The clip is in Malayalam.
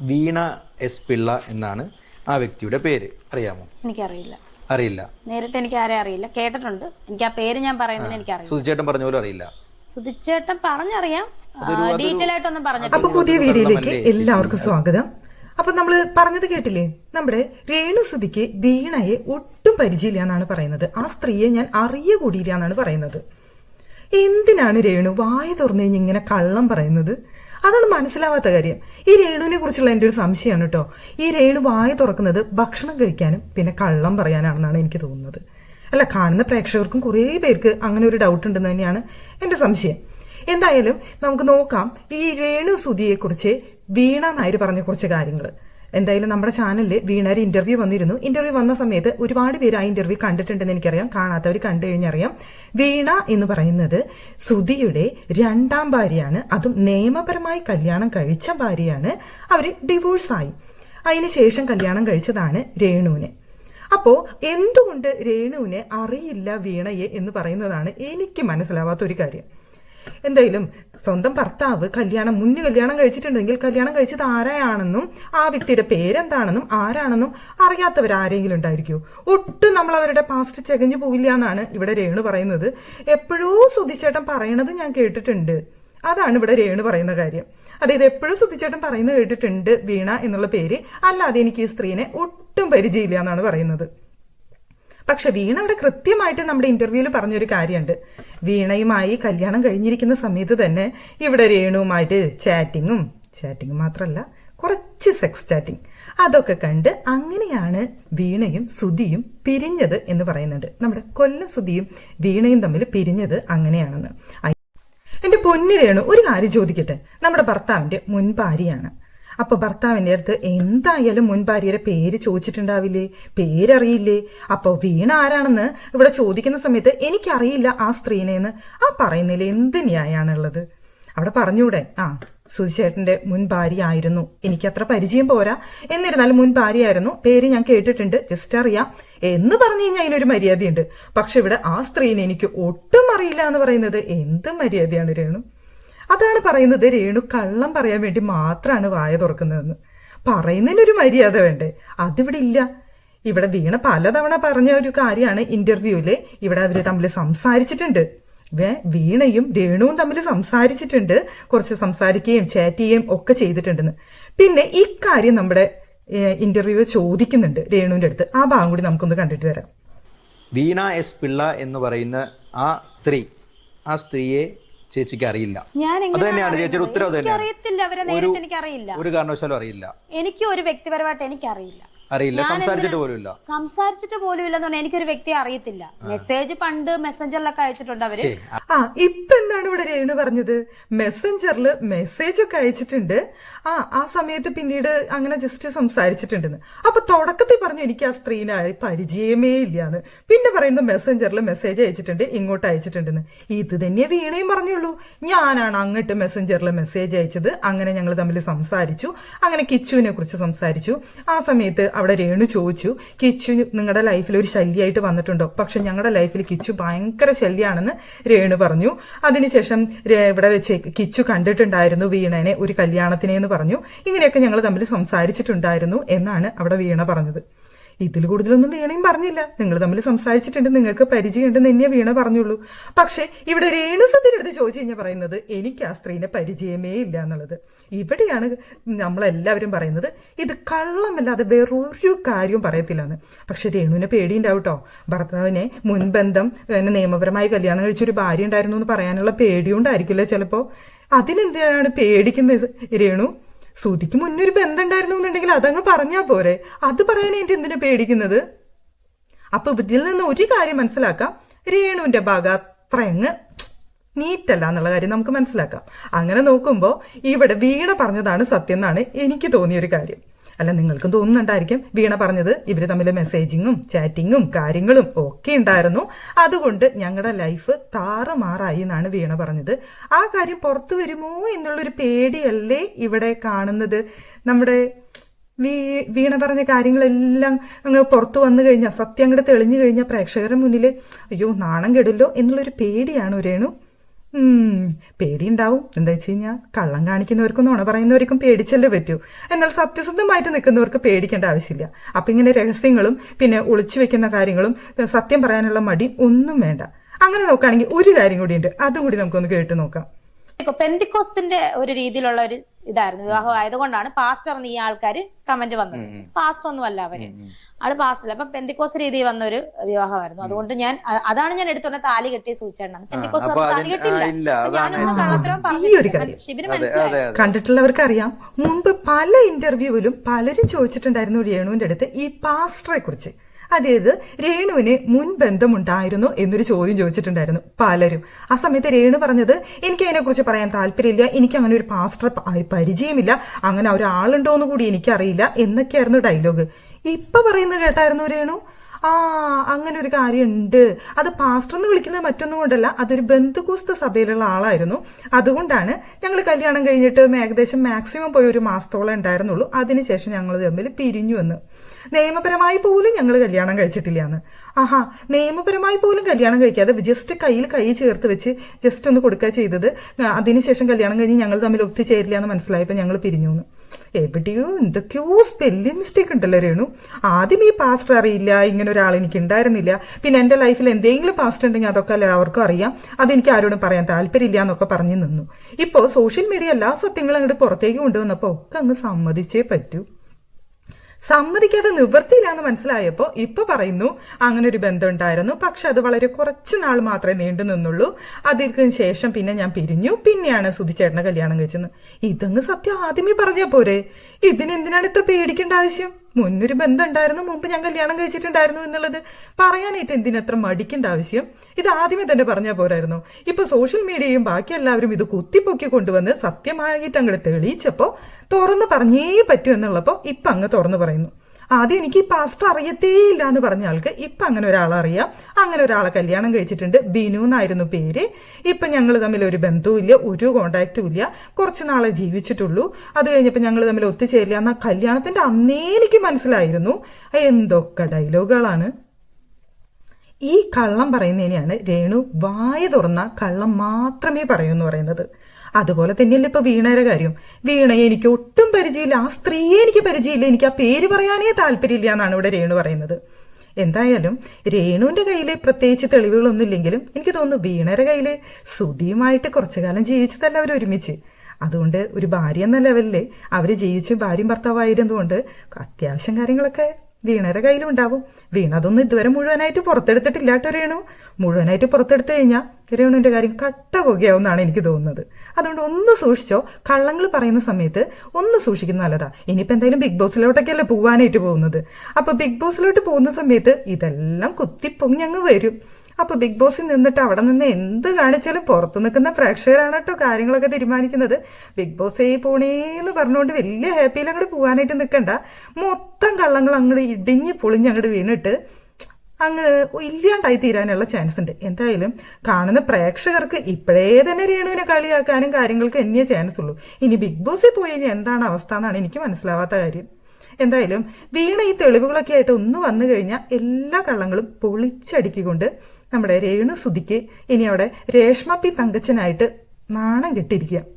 വീണ എസ് പിള്ള എന്നാണ് ആ വ്യക്തിയുടെ പേര്. അറിയാമോ? എനിക്കറിയില്ല. അറിയില്ല. നേരിട്ട് എനിക്ക് ആരെ അറിയില്ല. കേട്ടിട്ടുണ്ട്. എനിക്ക് ആ പേര് ഞാൻ പറയുന്നതിന് എനിക്കറിയില്ല. സുധിച്ചേട്ടൻ പറഞ്ഞ പോലും അറിയില്ല. സുധിച്ചേട്ടൻ പറഞ്ഞറിയാം. ഡീറ്റെയിൽ ആയിട്ടൊന്നും അപ്പൊ പറഞ്ഞിട്ടില്ല പുതിയ വീഡിയോയിലേക്ക് എല്ലാവർക്കും സ്വാഗതം. അപ്പൊ നമ്മൾ പറഞ്ഞത് കേട്ടില്ലേ? നമ്മുടെ രേണു രേണുസുതിക്ക് വീണയെ ഒട്ടും പരിചയമില്ല എന്നാണ് പറയുന്നത്. ആ സ്ത്രീയെ ഞാൻ അറിയ കൂടിയില്ല എന്നാണ് പറയുന്നത്. എന്തിനാണ് രേണു വായ തുറന്നു കഴിഞ്ഞ് ഇങ്ങനെ കള്ളം പറയുന്നത്? അതാണ് മനസ്സിലാവാത്ത കാര്യം. ഈ രേണുവിനെ കുറിച്ചുള്ള എന്റെ ഒരു സംശയമാണ് കേട്ടോ. ഈ രേണു വായ തുറക്കുന്നത് ഭക്ഷണം കഴിക്കാനും പിന്നെ കള്ളം പറയാനാണെന്നാണ് എനിക്ക് തോന്നുന്നത്. അല്ല കാണുന്ന പ്രേക്ഷകർക്കും കുറേ പേർക്ക് അങ്ങനെ ഒരു ഡൗട്ട് ഉണ്ടെന്ന് തന്നെയാണ് എന്റെ സംശയം. എന്തായാലും നമുക്ക് നോക്കാം ഈ രേണു സുതിയെക്കുറിച്ച് വീണ നായർ പറഞ്ഞ കുറച്ച് കാര്യങ്ങൾ എന്തായാലും നമ്മുടെ ചാനലിൽ വീണാർ ഇന്റർവ്യൂ വന്നിരുന്നു. ഇന്റർവ്യൂ വന്ന സമയത്ത് ഒരുപാട് പേര് ആ ഇന്റർവ്യൂ കണ്ടിട്ടുണ്ടെന്ന് എനിക്കറിയാം. കാണാത്തവർ കണ്ടു കഴിഞ്ഞറിയാം. വീണ എന്ന് പറയുന്നത് സുധിയുടെ രണ്ടാം ഭാര്യയാണ്. അതും നിയമപരമായി കല്യാണം കഴിച്ച ഭാര്യയാണ്. അവർ ഡിവോഴ്സായി അതിനുശേഷം കല്യാണം കഴിച്ചതാണ് രേണുവിനെ. അപ്പോൾ എന്തുകൊണ്ട് രേണുവിനെ അറിയില്ല വീണയെ എന്ന് പറയുന്നതാണ് എനിക്ക് മനസ്സിലാവാത്ത ഒരു കാര്യം. എന്തായാലും സ്വന്തം ഭർത്താവ് കല്യാണം മുന്നു കല്യാണം കഴിച്ചിട്ടുണ്ടെങ്കിൽ കല്യാണം കഴിച്ചത് ആരായാണെന്നും ആ വ്യക്തിയുടെ പേരെന്താണെന്നും ആരാണെന്നും അറിയാത്തവർ ആരെങ്കിലും ഉണ്ടായിരിക്കുമോ ഒട്ടും നമ്മൾ അവരുടെ പാസ്റ്റ് ചകഞ്ഞു പോവില്ല എന്നാണ് ഇവിടെ രേണു പറയുന്നത്. എപ്പോഴോ സുധിച്ചേട്ടൻ പറയണത് ഞാൻ കേട്ടിട്ടുണ്ട്. അതാണ് ഇവിടെ രേണു പറയുന്ന കാര്യം. അതായത് എപ്പോഴും സുധിച്ചേട്ടൻ പറയുന്നത് കേട്ടിട്ടുണ്ട് വീണ എന്നുള്ള പേര്. അല്ലാതെ എനിക്ക് ഈ സ്ത്രീനെ ഒട്ടും പരിചയമില്ല എന്നാണ് പറയുന്നത്. പക്ഷെ വീണ അവിടെ കൃത്യമായിട്ട് നമ്മുടെ ഇന്റർവ്യൂവിൽ പറഞ്ഞൊരു കാര്യമുണ്ട് വീണയുമായി കല്യാണം കഴിഞ്ഞിരിക്കുന്ന സമയത്ത് തന്നെ ഇവിടെ രേണുവുമായിട്ട് ചാറ്റിങ്ങും ചാറ്റിങ്ങും മാത്രമല്ല കുറച്ച് സെക്സ് ചാറ്റിംഗ് അതൊക്കെ കണ്ട് അങ്ങനെയാണ് വീണയും സുധിയും പിരിഞ്ഞത് എന്ന് പറയുന്നുണ്ട്. നമ്മുടെ കൊല്ലം സുധിയും വീണയും തമ്മിൽ പിരിഞ്ഞത് അങ്ങനെയാണെന്ന്. എന്റെ പൊന്നു രേണു ഒരു കാര്യം ചോദിക്കട്ടെ? നമ്മുടെ ഭർത്താവിന്റെ മുൻ ഭാര്യയാണ് അപ്പൊ ഭർത്താവിന്റെ അടുത്ത് എന്തായാലും മുൻ ഭാര്യയുടെ പേര് ചോദിച്ചിട്ടുണ്ടാവില്ലേ? പേരറിയില്ലേ? അപ്പൊ വീണ ആരാണെന്ന് ഇവിടെ ചോദിക്കുന്ന സമയത്ത് എനിക്കറിയില്ല ആ സ്ത്രീനെന്ന് ആ പറയുന്നതിൽ എന്ത് ന്യായമാണുള്ളത് അവിടെ പറഞ്ഞൂടെ ആ സുധിച്ചേട്ടന്റെ മുൻ ഭാര്യ ആയിരുന്നു എനിക്കത്ര പരിചയം പോരാ. എന്നിരുന്നാലും മുൻ ഭാര്യയായിരുന്നു പേര് ഞാൻ കേട്ടിട്ടുണ്ട് ജസ്റ്റ് അറിയാം. എന്ന് പറഞ്ഞു കഴിഞ്ഞാൽ അതിനൊരു മര്യാദയുണ്ട്. പക്ഷെ ഇവിടെ ആ സ്ത്രീനെ എനിക്ക് ഒട്ടും അറിയില്ല എന്ന് പറയുന്നത് എന്ത് മര്യാദയാണ് രേണു? അതാണ് പറയുന്നത് രേണു കള്ളം പറയാൻ വേണ്ടി മാത്രമാണ് വായ തുറക്കുന്നതെന്ന്. പറയുന്നതിനൊരു മര്യാദ വേണ്ടേ? അതിവിടെ ഇല്ല. ഇവിടെ വീണ പലതവണ പറഞ്ഞ ഒരു കാര്യമാണ് ഇന്റർവ്യൂവിൽ ഇവിടെ അവർ തമ്മിൽ സംസാരിച്ചിട്ടുണ്ട്. വേ വീണയും രേണുവും തമ്മിൽ സംസാരിച്ചിട്ടുണ്ട്. കുറച്ച് സംസാരിക്കുകയും ചാറ്റ് ചെയ്യുകയും ഒക്കെ ചെയ്തിട്ടുണ്ടെന്ന്. പിന്നെ ഇക്കാര്യം നമ്മുടെ ഇന്റർവ്യൂ ചോദിക്കുന്നുണ്ട് രേണുവിന്റെ അടുത്ത്. ആ ഭാഗം കൂടി നമുക്കൊന്ന് കണ്ടിട്ട് വരാം. വീണ എസ് പിള്ള എന്ന് പറയുന്ന ആ സ്ത്രീ ആ സ്ത്രീയെ ചേച്ചിക്ക് അറിയില്ല. ഞാൻ അത് തന്നെയാണ് ചേച്ചിയുടെ ഉത്തരവ് തന്നെയാണ്. അറിയത്തില്ല അവരെ നേരിട്ട് എനിക്കറിയില്ല. ഒരു കാരണവശാലും അറിയില്ല. എനിക്ക് ഒരു വ്യക്തിപരമായിട്ട് എനിക്കറിയില്ല. അറിയില്ല. സംസാരിച്ചിട്ട് പോലും ഇല്ല സംസാരിച്ചിട്ട് പോലും ഇല്ലെന്ന് പറഞ്ഞാൽ എനിക്കൊരു വ്യക്തി അറിയത്തില്ല. മെസ്സേജ് പണ്ട് മെസ്സഞ്ചറിലൊക്കെ അയച്ചിട്ടുണ്ട് അവർ. ആ. ഇപ്പൊ എന്താണ് ഇവിടെ രേണു പറഞ്ഞത്? മെസ്സഞ്ചറിൽ മെസ്സേജ് ഒക്കെ അയച്ചിട്ടുണ്ട്. ആ ആ സമയത്ത് പിന്നീട് അങ്ങനെ ജസ്റ്റ് സംസാരിച്ചിട്ടുണ്ടെന്ന്. അപ്പൊ തുടക്കത്തിൽ പറഞ്ഞു എനിക്ക് ആ സ്ത്രീനെ പരിചയമേ ഇല്ലാന്ന്. പിന്നെ പറയുന്നു മെസ്സഞ്ചറിൽ മെസ്സേജ് അയച്ചിട്ടുണ്ട് ഇങ്ങോട്ട് അയച്ചിട്ടുണ്ടെന്ന്. ഇത് തന്നെ വീണയും പറഞ്ഞുള്ളൂ. ഞാനാണ് അങ്ങോട്ട് മെസ്സഞ്ചറിൽ മെസ്സേജ് അയച്ചത്. അങ്ങനെ ഞങ്ങൾ തമ്മിൽ സംസാരിച്ചു. അങ്ങനെ കിച്ചുവിനെ കുറിച്ച് സംസാരിച്ചു. ആ സമയത്ത് അവിടെ രേണു ചോദിച്ചു കിച്ചു നിങ്ങളുടെ ലൈഫിൽ ഒരു ശല്യമായിട്ട് വന്നിട്ടുണ്ടോ? പക്ഷെ ഞങ്ങളുടെ ലൈഫിൽ കിച്ചു ഭയങ്കര ശല്യമാണെന്ന് രേണു പറഞ്ഞു. അതിനുശേഷം ഇവിടെ വെച്ച് കിച്ചു കണ്ടിട്ടുണ്ടായിരുന്നു വീണനെ ഒരു കല്യാണത്തിനെ എന്ന് പറഞ്ഞു. ഇങ്ങനെയൊക്കെ ഞങ്ങൾ തമ്മിൽ സംസാരിച്ചിട്ടുണ്ടായിരുന്നു എന്നാണ് അവിടെ വീണ പറഞ്ഞത്. ഇതിൽ കൂടുതലൊന്നും വീണയും പറഞ്ഞില്ല. നിങ്ങൾ തമ്മിൽ സംസാരിച്ചിട്ടുണ്ട് നിങ്ങൾക്ക് പരിചയമുണ്ടെന്ന് എന്നെ വീണ പറഞ്ഞുള്ളൂ. പക്ഷേ ഇവിടെ രേണുസത്തിന്റെ അടുത്ത് ചോദിച്ചു കഴിഞ്ഞാൽ പറയുന്നത് എനിക്ക് ആ സ്ത്രീനെ പരിചയമേ ഇല്ല എന്നുള്ളത്. ഇവിടെയാണ് നമ്മളെല്ലാവരും പറയുന്നത് ഇത് കള്ളമല്ലാതെ വേറൊരു കാര്യവും പറയത്തില്ലെന്ന്. പക്ഷെ രേണുവിനെ പേടിയുണ്ടാവും കേട്ടോ ഭർത്താവിനെ മുൻബന്ധം എന്നെ നിയമപരമായി കല്യാണം കഴിച്ചൊരു ഭാര്യ ഉണ്ടായിരുന്നു എന്ന് പറയാനുള്ള പേടിയുണ്ടായിരിക്കില്ല ചിലപ്പോൾ അതിനെന്തിനാണ് പേടിക്കുന്നത് രേണു? സുതിക്ക് മുന്നേ ഒരു ബന്ധം ഉണ്ടായിരുന്നു എന്നുണ്ടെങ്കിൽ അതങ്ങ് പറഞ്ഞാൽ പോരെ. അത് പറയാൻ എന്റെ എന്തിനാ പേടിക്കുന്നത്? അപ്പൊ ഇതിൽ നിന്ന് ഒരു കാര്യം മനസ്സിലാക്കാം. രേണുവിന്റെ ഭാഗം അത്രയങ്ങ് നീറ്റല്ല എന്നുള്ള കാര്യം നമുക്ക് മനസ്സിലാക്കാം. അങ്ങനെ നോക്കുമ്പോൾ ഇവിടെ വീണ പറഞ്ഞതാണ് സത്യം എന്നാണ് എനിക്ക് തോന്നിയൊരു കാര്യം. അല്ല നിങ്ങൾക്കും തോന്നുന്നുണ്ടായിരിക്കും. വീണ പറഞ്ഞത് ഇവർ തമ്മിൽ മെസ്സേജിങ്ങും ചാറ്റിങ്ങും കാര്യങ്ങളും ഒക്കെ ഉണ്ടായിരുന്നു. അതുകൊണ്ട് ഞങ്ങളുടെ ലൈഫ് താറുമാറായി എന്നാണ് വീണ പറഞ്ഞത്. ആ കാര്യം പുറത്തു വരുമോ എന്നുള്ളൊരു പേടിയല്ലേ ഇവിടെ കാണുന്നത്? നമ്മുടെ വീ വീണ പറഞ്ഞ കാര്യങ്ങളെല്ലാം അങ്ങ് പുറത്തു വന്നു കഴിഞ്ഞാൽ സത്യം അങ്ങോട്ട് തെളിഞ്ഞു കഴിഞ്ഞാൽ പ്രേക്ഷകരുടെ മുന്നിൽ അയ്യോ നാണം കെടുല്ലോ എന്നുള്ളൊരു പേടിയാണ് രേണു. ഉം, പേടിയുണ്ടാവും. എന്താ വെച്ച് കഴിഞ്ഞാൽ കള്ളം കാണിക്കുന്നവർക്കും നുണ പറയുന്നവർക്കും പേടിച്ചല്ലേ പറ്റൂ. എന്നാൽ സത്യസന്ധമായിട്ട് നിൽക്കുന്നവർക്ക് പേടിക്കേണ്ട ആവശ്യമില്ല. അപ്പം ഇങ്ങനെ രഹസ്യങ്ങളും പിന്നെ ഒളിച്ചു വെക്കുന്ന കാര്യങ്ങളും സത്യം പറയാനുള്ള മടി ഒന്നും വേണ്ട. അങ്ങനെ നോക്കുകയാണെങ്കിൽ ഒരു കാര്യം കൂടിയുണ്ട്. അതും കൂടി നമുക്കൊന്ന് കേട്ട് നോക്കാം. പെന്തിക്കോസ്തിന്റെ ഒരു രീതിയിലുള്ള ഒരു ഇതായിരുന്നു. വിവാഹം ആയതുകൊണ്ടാണ് പാസ്റ്റർ എന്ന് ഈ ആൾക്കാർ കമന്റ് വന്നത്. പാസ്റ്റർ ഒന്നും അല്ല അവർ. ആൾ പാസ്റ്റർ അപ്പൊ പെന്തിക്കോസ് രീതിയിൽ വന്ന ഒരു വിവാഹമായിരുന്നു അതുകൊണ്ട് ഞാൻ അതാണ് ഞാൻ എടുത്തോണ്ട് താലി കെട്ടിയ സൂചിച്ചാണ് പെന്തിക്കോസ് താലി കെട്ടില്ല. കണ്ടിട്ടുള്ളവർക്ക് അറിയാം മുമ്പ് പല ഇന്റർവ്യൂവിലും പലരും ചോദിച്ചിട്ടുണ്ടായിരുന്നു രേണുവിന്റെ അടുത്ത് ഈ പാസ്റ്ററെ കുറിച്ച്. അതായത് രേണുവിന് മുൻ ബന്ധമുണ്ടായിരുന്നു എന്നൊരു ചോദ്യം ചോദിച്ചിട്ടുണ്ടായിരുന്നു പലരും. ആ സമയത്ത് രേണു പറഞ്ഞത് എനിക്ക് അതിനെക്കുറിച്ച് പറയാൻ താല്പര്യമില്ല എനിക്ക് അങ്ങനെ ഒരു പാസ്റ്റർ പരിചയമില്ല അങ്ങനെ ഒരാളുണ്ടോ എന്ന് കൂടി എനിക്കറിയില്ല എന്നൊക്കെയായിരുന്നു ഡയലോഗ് ഇപ്പൊ പറയുന്നത് കേട്ടായിരുന്നു രേണു? ആ അങ്ങനെ ഒരു കാര്യമുണ്ട് അത് പാസ്റ്റർ എന്ന് വിളിക്കുന്നത് മറ്റൊന്നും കൊണ്ടല്ല അതൊരു ബന്ധുക്കൂസ്ത സഭയിലുള്ള ആളായിരുന്നു. അതുകൊണ്ടാണ് ഞങ്ങൾ കല്യാണം കഴിഞ്ഞിട്ട് ഏകദേശം മാക്സിമം പോയി ഒരു മാസത്തോളം ഉണ്ടായിരുന്നുള്ളൂ. അതിനുശേഷം ഞങ്ങൾ തമ്മിൽ പിരിഞ്ഞു എന്ന് നിയമപരമായി പോലും ഞങ്ങൾ കല്യാണം കഴിച്ചിട്ടില്ല എന്ന് ആഹാ നിയമപരമായി പോലും കല്യാണം കഴിക്കാതെ ജസ്റ്റ് കയ്യിൽ കൈ ചേർത്ത് വെച്ച് ജസ്റ്റ് ഒന്ന് കൊടുക്കുക ചെയ്തത് അതിനുശേഷം കല്യാണം കഴിഞ്ഞ് ഞങ്ങൾ തമ്മിൽ ഒത്തുചേരില്ല എന്ന് മനസ്സിലായപ്പോൾ ഞങ്ങൾ പിരിഞ്ഞു എന്ന് എവിടെയോ എന്തൊക്കെയോ സ്പെല്ലിംഗ് മിസ്റ്റേക്ക് ഉണ്ടല്ലോ രേണു? ആദ്യം ഈ പാസ്റ്റർ അറിയില്ല ഇങ്ങനെ ഒരാൾ എനിക്ക് ഉണ്ടായിരുന്നില്ല. പിന്നെ എന്റെ ലൈഫിൽ എന്തെങ്കിലും പാസ്റ്റർ ഉണ്ടെങ്കിൽ അതൊക്കെ എല്ലാവർക്കും അറിയാം. അതെനിക്ക് ആരോടും പറയാൻ താല്പര്യമില്ല എന്നൊക്കെ പറഞ്ഞു നിന്നു. ഇപ്പോൾ സോഷ്യൽ മീഡിയ എല്ലാ സത്യങ്ങളും അങ്ങോട്ട് പുറത്തേക്ക് കൊണ്ടുവന്നപ്പോൾ ഒക്കെ അങ്ങ് സമ്മതിച്ചേ പറ്റൂ. സമ്മതിക്കാതെ നിവൃത്തിയില്ല എന്ന് മനസ്സിലായപ്പോൾ ഇപ്പൊ പറയുന്നു അങ്ങനെ ഒരു ബന്ധം ഉണ്ടായിരുന്നു പക്ഷെ അത് വളരെ കുറച്ച് നാൾ മാത്രമേ നീണ്ടു നിന്നുള്ളൂ. അതിന് ശേഷം പിന്നെ ഞാൻ പിരിഞ്ഞു. പിന്നെയാണ് സുധിച്ചേട്ടനെ കല്യാണം കഴിച്ചത് ഇതങ്ങ് സത്യം ആദ്യമേ പറഞ്ഞാ പോരെ. ഇതിനെന്തിനാണ് ഇത്ര പേടിക്കേണ്ട ആവശ്യം? മുന്നൊരു ബന്ധം ഉണ്ടായിരുന്നു മുമ്പ് ഞാൻ കല്യാണം കഴിച്ചിട്ടുണ്ടായിരുന്നു എന്നുള്ളത്. പറയാനായിട്ട് എന്തിനത്ര മടിക്കേണ്ട ആവശ്യം? ഇത് ആദ്യമേ തന്നെ പറഞ്ഞാൽ പോരായിരുന്നു. ഇപ്പൊ സോഷ്യൽ മീഡിയയും ബാക്കി എല്ലാവരും ഇത് കുത്തിപ്പൊക്കി കൊണ്ടുവന്ന് സത്യമായിട്ട് അങ്ങോട്ട് തെളിയിച്ചപ്പോൾ തുറന്നു പറഞ്ഞേ പറ്റൂ എന്നുള്ളപ്പോൾ ഇപ്പൊ അങ്ങ് തുറന്നു പറയുന്നു. ആദ്യം എനിക്ക് ഈ പാസ്റ്റർ അറിയത്തേ ഇല്ല എന്ന് പറഞ്ഞ ആൾക്ക് ഇപ്പം അങ്ങനെ ഒരാളെ അറിയാം. അങ്ങനെ ഒരാളെ കല്യാണം കഴിച്ചിട്ടുണ്ട്. ബിനു എന്നായിരുന്നു പേര്. ഇപ്പം ഞങ്ങൾ തമ്മിൽ ഒരു ബന്ധവും ഇല്ല ഒരു കോണ്ടാക്റ്റും ഇല്ല. കുറച്ച് നാളെ ജീവിച്ചിട്ടുള്ളൂ. അത് കഴിഞ്ഞപ്പോൾ ഞങ്ങൾ തമ്മിൽ ഒത്തുചേരില്ല. എന്നാൽ കല്യാണത്തിന്റെ അന്നേ എനിക്ക് മനസ്സിലായിരുന്നു. എന്തൊക്കെ ഡയലോഗുകളാണ് ഈ കള്ളം പറയുന്നതിനെയാണ് രേണു വായ തുറന്ന കള്ളം മാത്രമേ പറയൂ എന്ന് പറയുന്നത്. അതുപോലെ തന്നെയല്ലേ ഇപ്പൊ വീണയുടെ കാര്യം. വീണയെ എനിക്ക് ഒട്ടും പരിചയമില്ല. ആ സ്ത്രീയെ എനിക്ക് പരിചയമില്ല. എനിക്ക് ആ പേര് പറയാനേ താല്പര്യമില്ല എന്നാണ് ഇവിടെ രേണു പറയുന്നത്. എന്തായാലും രേണുവിന്റെ കയ്യിൽ പ്രത്യേകിച്ച് തെളിവുകളൊന്നുമില്ലെങ്കിലും എനിക്ക് തോന്നുന്നു വീണയുടെ കയ്യിൽ സുധിയുമായിട്ട് കുറച്ചു കാലം ജീവിച്ചതല്ല അവർ ഒരുമിച്ച്. അതുകൊണ്ട് ഒരു ഭാര്യ എന്ന ലെവലിൽ അവർ ജീവിച്ച് ഭാര്യയും ഭർത്താവായിരുന്നതുകൊണ്ട് അത്യാവശ്യം കാര്യങ്ങളൊക്കെ വീണയുടെ കയ്യിലും ഉണ്ടാവും വീണ അതൊന്നും ഇതുവരെ മുഴുവനായിട്ട് പുറത്തെടുത്തിട്ടില്ല കേട്ടോ രേണു. മുഴുവനായിട്ട് പുറത്തെടുത്തു കഴിഞ്ഞാൽ രേണുവിന്റെ കാര്യം കട്ട പോകുകയാവുമെന്നാണ് എനിക്ക് തോന്നുന്നത്. അതുകൊണ്ട് ഒന്ന് സൂക്ഷിച്ചോ. കള്ളങ്ങൾ പറയുന്ന സമയത്ത് ഒന്ന് സൂക്ഷിക്കുന്ന നല്ലതാ. ഇനിയിപ്പോൾ എന്തായാലും ബിഗ് ബോസിലോട്ടൊക്കെയല്ലേ പോകാനായിട്ട് പോകുന്നത്. അപ്പോൾ ബിഗ് ബോസിലോട്ട് പോകുന്ന സമയത്ത് ഇതെല്ലാം കുത്തിപ്പൊങ്ങി അങ്ങ് വരും. അപ്പൊ ബിഗ് ബോസിൽ നിന്നിട്ട് അവിടെ നിന്ന് എന്ത് കാണിച്ചാലും പുറത്തു നിൽക്കുന്ന പ്രേക്ഷകരാണ് കേട്ടോ കാര്യങ്ങളൊക്കെ തീരുമാനിക്കുന്നത്. ബിഗ് ബോസ് പോണേന്ന് പറഞ്ഞുകൊണ്ട് വലിയ ഹാപ്പിയിൽ അങ്ങോട്ട് പോകാനായിട്ട് നിൽക്കണ്ട മൊത്തം കള്ളങ്ങൾ അങ്ങോട്ട് ഇടിഞ്ഞ് പൊളിഞ്ഞ് അങ്ങോട്ട് വീണിട്ട് അങ്ങ് ഇല്ലാണ്ടായി തീരാനുള്ള ചാൻസ് ഉണ്ട്. എന്തായാലും കാണുന്ന പ്രേക്ഷകർക്ക് ഇപ്പോഴേ തന്നെ രേണുവിനെ കളിയാക്കാനും കാര്യങ്ങൾക്ക് എന്നെ ചാൻസ് ഉള്ളൂ. ഇനി ബിഗ് ബോസിൽ പോയി ഇനി എന്താണ് അവസ്ഥ എന്നാണ് എനിക്ക് മനസ്സിലാവാത്ത കാര്യം. എന്തായാലും വീണ ഈ തെളിവുകളൊക്കെ ആയിട്ട് ഒന്ന് വന്നു കഴിഞ്ഞാൽ എല്ലാ കള്ളങ്ങളും പൊളിച്ചടുക്കിക്കൊണ്ട് നമ്മുടെ രേണു സുധിക്ക് ഇനി അവിടെ രേഷ്മ പി തങ്കച്ചനായിട്ട് നാണം കെട്ടിരിക്കുക.